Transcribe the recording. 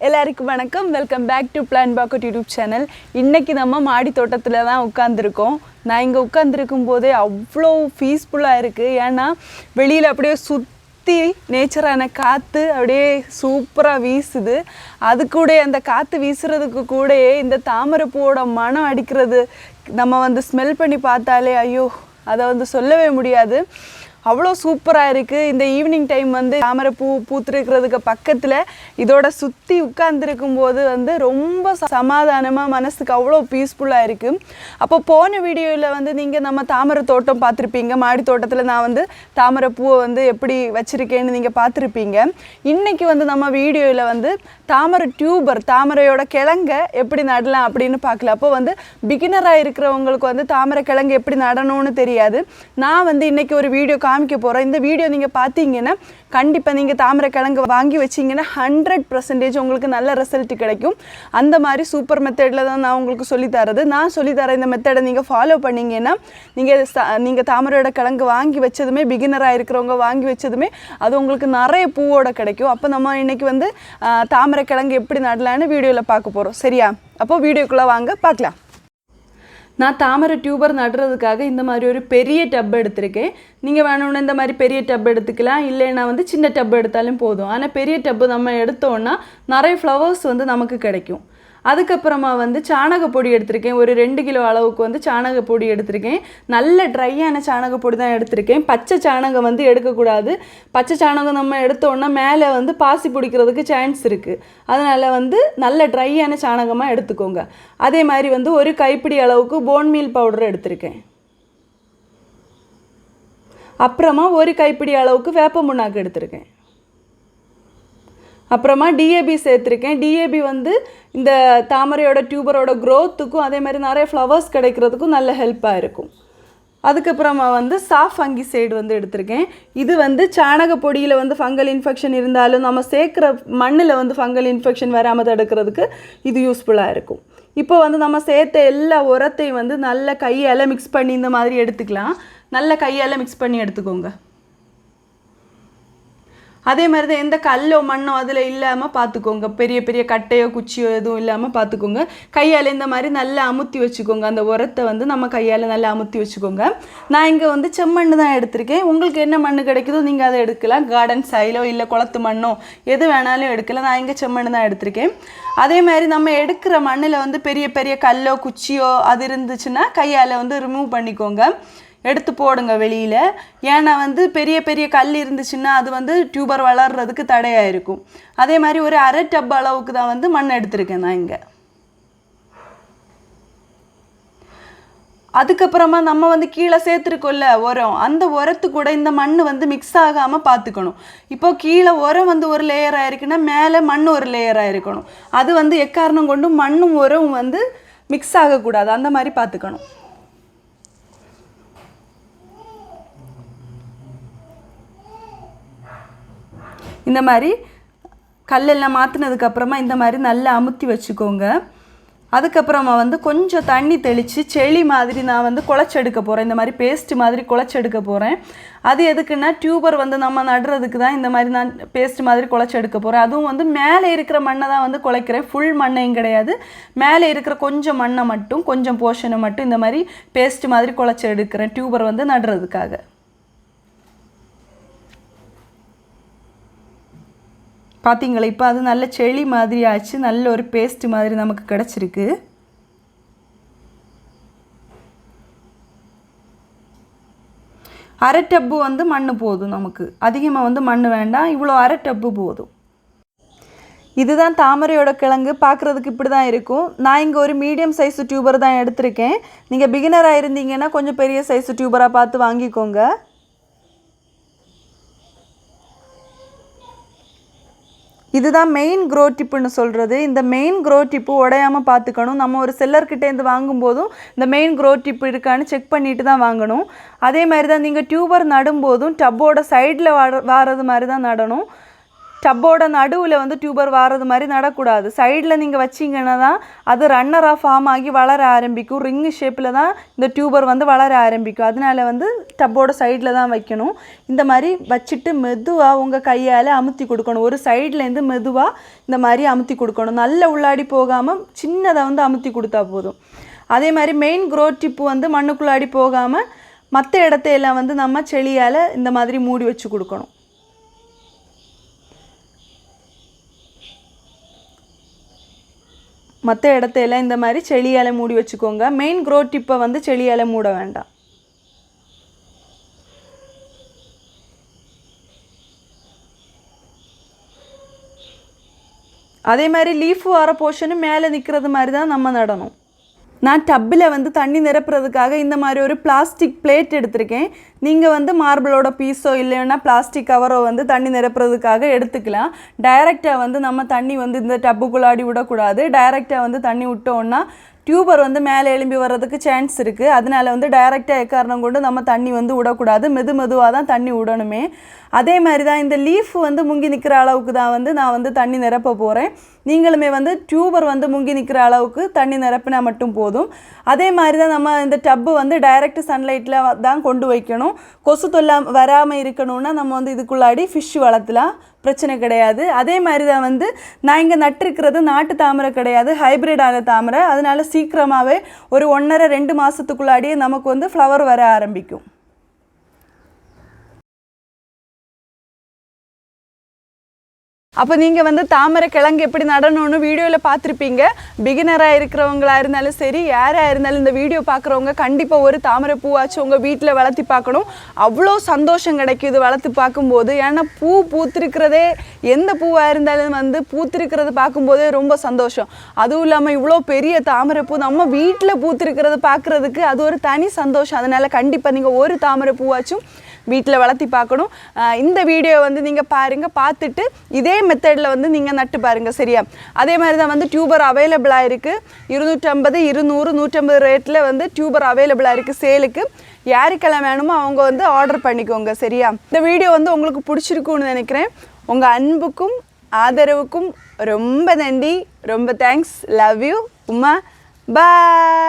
எல்லாருக்கும் வணக்கம். Welcome back to plan pocket YouTube channel இன்றைக்கி நம்ம மாடி தோட்டத்தில் தான் உட்காந்துருக்கோம் நான் இங்கே உட்காந்துருக்கும் போதே அவ்வளோ பீஸ்ஃபுல்லாக இருக்குது ஏன்னா வெளியில் அப்படியே சுற்றி நேச்சரான காற்று அப்படியே சூப்பராக வீசுது. அது கூட அந்த காற்று வீசுறதுக்கு கூடயே இந்த தாமரை பூவோட மனம் அடிக்கிறது நம்ம வந்து ஸ்மெல் பண்ணி பார்த்தாலே ஐயோ அதை வந்து சொல்லவே முடியாது. அவ்வளோ சூப்பராக இருக்குது இந்த ஈவினிங் டைம் வந்து தாமரை பூ பூத்துருக்கிறதுக்கு பக்கத்தில் இதோட சுற்றி உட்கார்ந்துருக்கும் போது வந்து ரொம்ப ச- மனசுக்கு அவ்வளோ பீஸ்ஃபுல்லாக இருக்குது அப்போ போன வீடியோவில் வந்து நீங்கள் நம்ம தாமரை தோட்டம் பார்த்துருப்பீங்க. மாடி தோட்டத்தில் நான் வந்து தாமரை பூவை வந்து எப்படி வச்சுருக்கேன்னு நீங்கள் பார்த்துருப்பீங்க. இன்னைக்கு வந்து நம்ம வீடியோவில் வந்து தாமரை டியூபர் தாமரையோட கிழங்க எப்படி நடலாம் அப்படின்னு பார்க்கல. அப்போ வந்து பிகினராக இருக்கிறவங்களுக்கு வந்து தாமரை கிழங்கு எப்படி நடணும்னு தெரியாது. நான் வந்து இன்னைக்கு ஒரு வீடியோ காமிக்க போகிறோம் இந்த வீடியோ நீங்கள் பார்த்தீங்கன்னா கண்டிப்பாக நீங்கள் தாமரை கிழங்கு வாங்கி வச்சிங்கன்னா ஹண்ட்ரட் பர்சன்டேஜ் உங்களுக்கு நல்ல ரிசல்ட் கிடைக்கும். அந்த மாதிரி சூப்பர் மெத்தடில் தான் நான் உங்களுக்கு சொல்லித்தரது நான் சொல்லித்தர இந்த மெத்தடை நீங்கள் ஃபாலோ பண்ணிங்கன்னா நீங்கள் நீங்கள் தாமரையோட கிழங்கு வாங்கி வச்சதுமே பிகினராக இருக்கிறவங்க வாங்கி வச்சதுமே அது உங்களுக்கு நிறைய பூவோட கிடைக்கும். அப்போ நம்ம இன்றைக்கி வந்து தாமரை கிழங்கு எப்படி நடலான்னு வீடியோவில் பார்க்க போகிறோம் சரியா? அப்போது வீடியோக்குள்ளே வாங்க பார்க்கலாம். நான் தாமரை டியூபர் நடுறதுக்காக இந்த மாதிரி ஒரு பெரிய டப் எடுத்திருக்கேன். நீங்கள் வேணும்னா இந்த மாதிரி பெரிய டப் எடுத்துக்கலாம். இல்லைன்னா வந்து சின்ன டப் எடுத்தாலும் போதும். ஆனால் பெரிய டப்பு நம்ம எடுத்தோன்னா நிறைய ஃப்ளவர்ஸ் வந்து நமக்கு கிடைக்கும். அதுக்கப்புறமா வந்து சாணக பொடி எடுத்திருக்கேன். ஒரு ரெண்டு கிலோ அளவுக்கு வந்து சாணக பொடி எடுத்திருக்கேன். நல்ல ட்ரையான சாணக பொடி தான் எடுத்திருக்கேன். பச்சை சாணகம் வந்து எடுக்கக்கூடாது. பச்சை சாணகம் நம்ம எடுத்தோன்னா மேலே வந்து பாசி பிடிக்கிறதுக்கு சான்ஸ் இருக்குது அதனால் வந்து நல்ல ட்ரையான சாணகமாக எடுத்துக்கோங்க. அதே மாதிரி வந்து ஒரு கைப்பிடி அளவுக்கு போன் மீல் பவுடர் எடுத்திருக்கேன். அப்புறமா ஒரு கைப்பிடி அளவுக்கு வேப்ப முன்னாக்கு எடுத்திருக்கேன். அப்புறமா டிஏபி சேர்த்துருக்கேன். டிஏபி வந்து இந்த தாமரையோட டியூபரோட க்ரோத்துக்கும் அதே மாதிரி நிறைய ஃப்ளவர்ஸ் கிடைக்கிறதுக்கும் நல்ல ஹெல்ப்பாக இருக்கும். அதுக்கப்புறமா வந்து சாஃப் ஃபங்கி சைடு வந்து எடுத்திருக்கேன். இது வந்து சாணக பொடியில் வந்து ஃபங்கல் இன்ஃபெக்ஷன் இருந்தாலும் நம்ம சேர்க்குற மண்ணில் வந்து ஃபங்கல் இன்ஃபெக்ஷன் வராமல் தடுக்கிறதுக்கு இது யூஸ்ஃபுல்லாக இருக்கும். இப்போ வந்து நம்ம சேர்த்த எல்லா உரத்தையும் வந்து நல்ல கையால் மிக்ஸ் பண்ணி இந்த மாதிரி எடுத்துக்கலாம். நல்ல கையால் மிக்ஸ் பண்ணி எடுத்துக்கோங்க. அதே மாதிரி தான் எந்த கல்லோ மண்ணோ அதில் இல்லாமல் பார்த்துக்கோங்க பெரிய பெரிய கட்டையோ குச்சியோ எதுவும் இல்லாமல் பார்த்துக்கோங்க கையால் இந்த மாதிரி நல்லா அமுத்தி வச்சுக்கோங்க. அந்த உரத்தை வந்து நம்ம கையால் நல்லா அமுத்தி வச்சுக்கோங்க. நான் இங்கே வந்து செம்மண் தான் எடுத்திருக்கேன். உங்களுக்கு என்ன மண் கிடைக்குதோ நீங்கள் அதை எடுக்கலாம். கார்டன் சைலோ இல்லை குளத்து மண்ணோ எது வேணாலும் எடுக்கலாம். நான் இங்கே செம்மண் தான் எடுத்திருக்கேன். அதே மாதிரி நம்ம எடுக்கிற மண்ணில் வந்து பெரிய பெரிய கல்லோ குச்சியோ அது இருந்துச்சுன்னா கையால் வந்து ரிமூவ் பண்ணிக்கோங்க. எடுத்து போடுங்க வெளியில். ஏன்னா வந்து பெரிய பெரிய கல் இருந்துச்சுன்னா அது வந்து டியூபர் வளர்றதுக்கு தடையாக இருக்கும் அதே மாதிரி ஒரு அரை டப் அளவுக்கு தான் வந்து மண் எடுத்திருக்கேன் நான் இங்கே. அதுக்கப்புறமா நம்ம வந்து கீழே சேர்த்துருக்கோம்ல உரம். அந்த உரத்து கூட இந்த மண் வந்து மிக்ஸ் ஆகாமல் பார்த்துக்கணும். இப்போ கீழே உரம் வந்து ஒரு லேயர் இருக்குன்னா மேலே மண் ஒரு லேயர் இருக்கணும் அது வந்து எக்காரணம் கொண்டும் மண்ணும் உரம் வந்து மிக்ஸ் ஆகக்கூடாது. அந்த மாதிரி பார்த்துக்கணும். இந்த மாதிரி கல்லெல்லாம் மாற்றினதுக்கப்புறமா இந்த மாதிரி நல்லா அமுத்தி வச்சுக்கோங்க. அதுக்கப்புறமா வந்து கொஞ்சம் தண்ணி தெளித்து செளி மாதிரி நான் வந்து குழச்செடுக்க போகிறேன் இந்த மாதிரி பேஸ்ட் மாதிரி குழச்செடுக்க போகிறேன் அது எதுக்குன்னா டியூபர் வந்து நம்ம நடுறதுக்கு தான் இந்த மாதிரி நான் பேஸ்ட் மாதிரி குழச்செடுக்க போகிறேன் அதுவும் வந்து மேலே இருக்கிற மண்ணை தான் வந்து குழைக்கிறேன். ஃபுல் மண்ணையும் கிடையாது. மேலே இருக்கிற கொஞ்சம் மண்ணை மட்டும் கொஞ்சம் போர்ஷனை மட்டும் இந்த மாதிரி பேஸ்ட் மாதிரி குழச்சி எடுக்கிறேன் டியூபர் வந்து நடுறதுக்காக. பார்த்தீங்களா இப்போ அது நல்ல செளி மாதிரி ஆச்சு நல்ல ஒரு பேஸ்ட் மாதிரி நமக்கு கிடச்சிருக்கு. அரை டப்பு வந்து மண் போதும் நமக்கு. அதிகமாக வந்து மண் வேண்டாம் இவ்வளோ அரை டப்பு போதும். இதுதான் தாமரையோட கிழங்கு பார்க்குறதுக்கு இப்படி தான் இருக்கும். நான் இங்கே ஒரு மீடியம் சைஸ் டியூபர் தான் எடுத்திருக்கேன். நீங்கள் பிகினராக இருந்தீங்கன்னா கொஞ்சம் பெரிய சைஸ் டியூபராக பார்த்து வாங்கிக்கோங்க. இதுதான் மெயின் க்ரோ டிப்புன்னு சொல்கிறது இந்த மெயின் க்ரோ டிப்பு உடையாமல் பார்த்துக்கணும். நம்ம ஒரு செல்லர்கிட்டேருந்து வாங்கும்போதும் இந்த மெயின் க்ரோ டிப் இருக்கான்னு செக் பண்ணிட்டு தான் வாங்கணும். அதே மாதிரி தான் நீங்கள் டியூபர் நடும்போதும் டப்போட சைடில் வர வாரது மாதிரி தான் நடணும். டப்போட நடுவில் வந்து டியூபர் வாரது மாதிரி நடக்கூடாது. சைடில் நீங்கள் வச்சிங்கன்னா தான் அது ரன்னராக ஃபார்ம் ஆகி வளர ஆரம்பிக்கும். ரிங்கு ஷேப்பில் தான் இந்த டியூபர் வந்து வளர ஆரம்பிக்கும். அதனால வந்து டப்போட சைடில் தான் வைக்கணும். இந்த மாதிரி வச்சுட்டு மெதுவாக உங்கள் கையால் அமுத்தி கொடுக்கணும். ஒரு சைட்லேருந்து மெதுவாக இந்த மாதிரி அமுத்தி கொடுக்கணும். நல்ல உள்ளாடி போகாமல் சின்னதாக வந்து அமுத்தி கொடுத்தா போதும். அதே மாதிரி மெயின் க்ரோ டிப்பு வந்து மண்ணுக்குள்ளாடி போகாமல் மற்ற இடத்தையெல்லாம் வந்து நம்ம செளியால் இந்த மாதிரி மூடி வச்சு கொடுக்கணும். மற்ற இடத்தையெல்லாம் இந்த மாதிரி செளியால் மூடி வச்சுக்கோங்க. மெயின் க்ரோ டிப்பை வந்து செளியால் மூட வேண்டாம். அதே மாதிரி லீஃப் வர போர்ஷனும் மேலே நிற்கிறது மாதிரி தான் நம்ம நடணும். நான் டப்பில் வந்து தண்ணி நிரப்புறதுக்காக இந்த மாதிரி ஒரு பிளாஸ்டிக் பிளேட் எடுத்திருக்கேன். நீங்கள் வந்து மார்பிளோட பீஸோ இல்லைன்னா பிளாஸ்டிக் கவரோ வந்து தண்ணி நிரப்புறதுக்காக எடுத்துக்கலாம். டைரெக்டாக வந்து நம்ம தண்ணி வந்து இந்த டப்புக்குள்ளாடி விடக்கூடாது. டைரெக்டாக வந்து தண்ணி விட்டோன்னா டியூபர் வந்து மேலே எழும்பி வர்றதுக்கு சான்ஸ் இருக்குது அதனால வந்து டைரெக்டாக எக்காரணம் கொண்டு நம்ம தண்ணி வந்து விடக்கூடாது. மெது மெதுவாக தான் தண்ணி விடணுமே. அதே மாதிரி தான் இந்த லீஃப் வந்து முங்கி நிற்கிற அளவுக்கு தான் வந்து நான் வந்து தண்ணி நிரப்ப போகிறேன் நீங்களுமே வந்து டியூபர் வந்து முங்கி நிற்கிற அளவுக்கு தண்ணி நிரப்பினா மட்டும் போதும். அதே மாதிரி தான் நம்ம இந்த டப்பு வந்து டைரக்ட் சன்லைட்டில் தான் கொண்டு வைக்கணும். கொசு தொல்லை வராமல் இருக்கணும்னா நம்ம வந்து இதுக்குள்ளாடி ஃபிஷ் வளர்த்தலாம். பிரச்சனை கிடையாது. அதே மாதிரி தான் வந்து நான் இங்கே நட்டிருக்கிறது நாட்டு தாமரை கிடையாது. ஹைப்ரிடான தாமரை. அதனால சீக்கிரமாகவே ஒரு ஒன்றரை ரெண்டு மாதத்துக்குள்ளாடியே நமக்கு வந்து ஃப்ளவர் வர ஆரம்பிக்கும். அப்போ நீங்கள் வந்து தாமரை கிழங்கு எப்படி நடணும்னு வீடியோவில் பார்த்துருப்பீங்க. பிகினராக இருக்கிறவங்களா இருந்தாலும் சரி யாராக இருந்தாலும் இந்த வீடியோ பார்க்குறவங்க கண்டிப்பாக ஒரு தாமரை பூவாச்சும் உங்கள் வீட்டில் வளர்த்தி பார்க்கணும். அவ்வளோ சந்தோஷம் கிடைக்கும் இது வளர்த்து பார்க்கும்போது. ஏன்னா பூ பூத்திருக்கிறதே எந்த பூவாக இருந்தாலும் வந்து பூத்திருக்கிறது பார்க்கும்போதே ரொம்ப சந்தோஷம். அதுவும் இல்லாமல் இவ்வளோ பெரிய தாமரை பூ நம்ம வீட்டில் பூத்திருக்கிறத பார்க்குறதுக்கு அது ஒரு தனி சந்தோஷம். அதனால் கண்டிப்பாக நீங்கள் ஒரு தாமரை பூவாச்சும் வீட்டில் வளர்த்தி பார்க்கணும். இந்த வீடியோ வந்து நீங்கள் பாருங்கள் பார்த்துட்டு இதே மெத்தடில் வந்து நீங்கள் நட்டு பாருங்கள் சரியா? அதே மாதிரி தான் வந்து டியூபர் அவைலபிளாக இருக்குது இருநூற்றம்பது இருநூறு நூற்றம்பது ரேட்டில் வந்து டியூபர் அவைலபிளாக இருக்குது சேலுக்கு யாருக்கெல்லாம் வேணுமோ அவங்க வந்து ஆர்டர் பண்ணிக்கோங்க சரியா? இந்த வீடியோ வந்து உங்களுக்கு பிடிச்சிருக்குன்னு நினைக்கிறேன். உங்கள் அன்புக்கும் ஆதரவுக்கும் ரொம்ப நன்றி. ரொம்ப thanks love you Uma. Bye